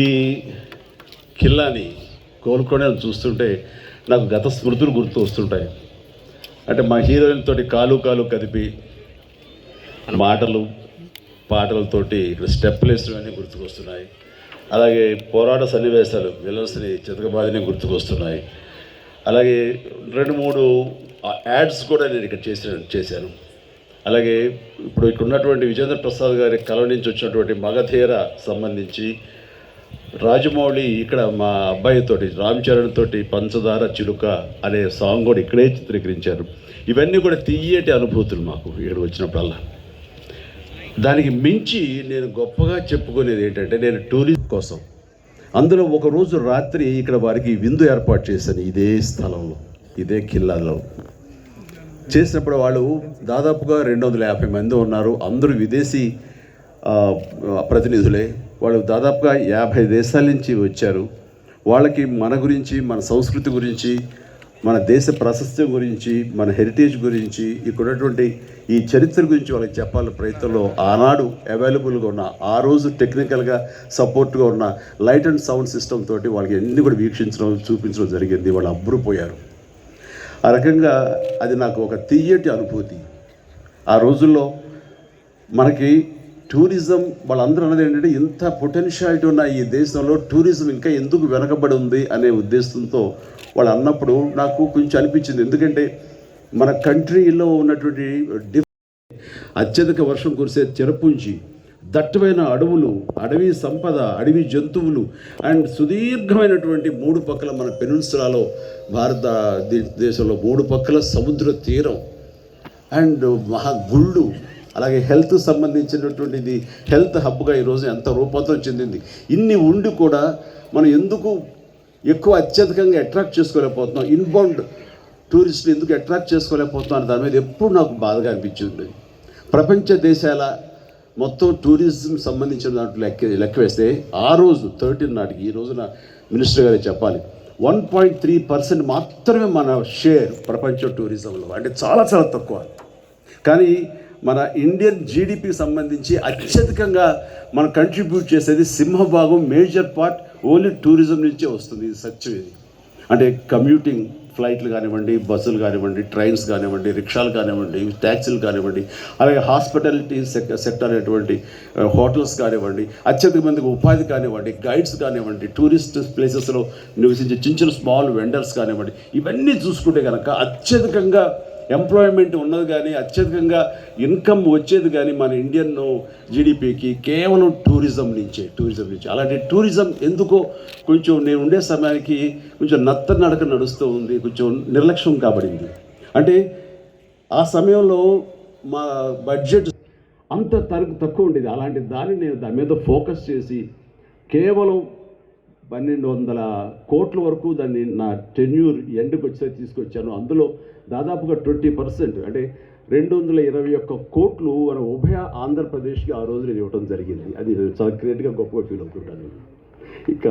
ఈ కిల్లాని కోలుకొని చూస్తుంటే నాకు గత స్మృతులు గుర్తు వస్తుంటాయి. అంటే మా హీరోయిన్ తోటి కాలు కాలు కదిపి మాటలు పాటలతోటి ఇక్కడ స్టెప్పులు వేసినవన్నీ గుర్తుకొస్తున్నాయి. అలాగే పోరాట సన్నివేశాలు విలన్స్ని చితకబాదిని గుర్తుకొస్తున్నాయి. అలాగే రెండు మూడు యాడ్స్ కూడా నేను ఇక్కడ చేసిన చేశాను. అలాగే ఇప్పుడు ఇక్కడ ఉన్నటువంటి విజేంద్ర ప్రసాద్ గారి కళ నుంచి వచ్చినటువంటి మగధీర సంబంధించి రాజమౌళి ఇక్కడ మా అబ్బాయితోటి రామ్ చరణ్ తోటి పంచదార చిలుక అనే సాంగ్ కూడా ఇక్కడే చిత్రీకరించారు. ఇవన్నీ కూడా తీయటి అనుభూతులు మాకు ఇక్కడ వచ్చినప్పుడల్లా. దానికి మించి నేను గొప్పగా చెప్పుకునేది ఏంటంటే నేను టూరిజం కోసం. అందులో ఒక రోజు రాత్రి ఇక్కడ వారికి విందు ఏర్పాటు చేశాను ఇదే స్థలంలో ఇదే కిల్లాలో చేసినప్పుడు వాళ్ళు దాదాపుగా రెండు వందల యాభై మంది ఉన్నారు. అందరూ విదేశీ ప్రతినిధులే. వాళ్ళు దాదాపుగా యాభై దేశాల నుంచి వచ్చారు. వాళ్ళకి మన గురించి మన సంస్కృతి గురించి మన దేశ ప్రశస్తి గురించి మన హెరిటేజ్ గురించి ఇక్కడ ఉన్నటువంటి ఈ చరిత్ర గురించి వాళ్ళకి చెప్పాలని ప్రయత్నంలో ఆనాడు అవైలబుల్గా ఉన్న ఆ రోజు టెక్నికల్గా సపోర్ట్గా ఉన్న లైట్ అండ్ సౌండ్ సిస్టమ్ తోటి వాళ్ళకి అన్ని కూడా వీక్షించడం చూపించడం జరిగింది. వాళ్ళు అబ్బురిపోయారు ఆ రకంగా అది నాకు ఒక తీయటి అనుభూతి. ఆ రోజుల్లో మనకి టూరిజం వాళ్ళందరూ అన్నది ఏంటంటే ఇంత పొటెన్షియాలిటీ ఉన్న ఈ దేశంలో టూరిజం ఇంకా ఎందుకు వెనకబడి ఉంది అనే ఉద్దేశంతో వాళ్ళు అన్నప్పుడు నాకు కొంచెం అనిపించింది. ఎందుకంటే మన కంట్రీలో ఉన్నటువంటి అత్యధిక వర్షం కురిసే చెరపుంచి దట్టమైన అడవులు అడవి సంపద అడవి జంతువులు అండ్ సుదీర్ఘమైనటువంటి మూడు పక్కల మన పెనున్సులాలో భారత దేశంలో మూడు పక్కల సముద్ర తీరం అండ్ మహా గుళ్ళు అలాగే హెల్త్ సంబంధించినటువంటిది హెల్త్ హబ్గా ఈరోజు ఎంత రూపాంతరం చెందింది. ఇన్ని ఉండి కూడా మనం ఎందుకు ఎక్కువ అత్యధికంగా అట్రాక్ట్ చేసుకోలేకపోతున్నాం? ఇన్బౌండ్ టూరిస్టులు ఎందుకు అట్రాక్ట్ చేసుకోలేకపోతున్నాం అనే దాని మీద ఎప్పుడు నాకు బాధగా అనిపించింది. ప్రపంచ దేశాల మొత్తం టూరిజం సంబంధించిన దాంట్లో లెక్క లెక్క వేస్తే ఆ రోజు థర్టీన్ నాటికి ఈ రోజున మినిస్టర్ గారే చెప్పాలి వన్ పాయింట్ త్రీ పర్సెంట్ మాత్రమే మన షేర్ ప్రపంచ టూరిజంలో అంటే చాలా చాలా తక్కువ. కానీ మన ఇండియన్ జీడిపికి సంబంధించి అత్యధికంగా మనం కంట్రిబ్యూట్ చేసేది సింహభాగం మేజర్ పార్ట్ ఓన్లీ టూరిజం నుంచే వస్తుంది ఇది సత్యం ఇది. అంటే కమ్యూటింగ్ ఫ్లైట్లు కానివ్వండి బస్సులు కానివ్వండి ట్రైన్స్ కానివ్వండి రిక్షాలు కానివ్వండి ట్యాక్సీలు కానివ్వండి అలాగే హాస్పిటాలిటీ సెక్ సెక్టర్ అనేటువంటి హోటల్స్ కానివ్వండి అత్యధిక మందికి ఉపాధి కానివ్వండి గైడ్స్ కానివ్వండి టూరిస్ట్ ప్లేసెస్లో నివసించే చిన్న చిన్న స్మాల్ వెండర్స్ కానివ్వండి ఇవన్నీ చూసుకుంటే కనుక అత్యధికంగా ఎంప్లాయ్మెంట్ ఉన్నది కానీ అత్యధికంగా ఇన్కమ్ వచ్చేది కానీ మన ఇండియన్ జీడిపికి కేవలం టూరిజం నుంచే టూరిజం నుంచి. అలాంటి టూరిజం ఎందుకో కొంచెం నేను ఉండే సమయానికి కొంచెం నత్త నడక నడుస్తూ ఉంది కొంచెం నిర్లక్ష్యం కాబడింది. అంటే ఆ సమయంలో మా బడ్జెట్ అంత తరకు తక్కువ ఉండేది. అలాంటి దాన్ని నేను దాని మీద ఫోకస్ చేసి కేవలం పన్నెండు వందల కోట్ల వరకు దాన్ని నా టెన్యూర్ ఎండ్కి వచ్చేసరికి తీసుకొచ్చాను. అందులో దాదాపుగా ట్వంటీ పర్సెంట్ అంటే రెండు వందల ఇరవై ఒక్క కోట్లు మన ఉభయ ఆంధ్రప్రదేశ్కి ఆ రోజు నేను ఇవ్వడం జరిగింది. అది చాలా గ్రేట్గా గొప్పగా ఫీల్ అవుతుంటాను ఇక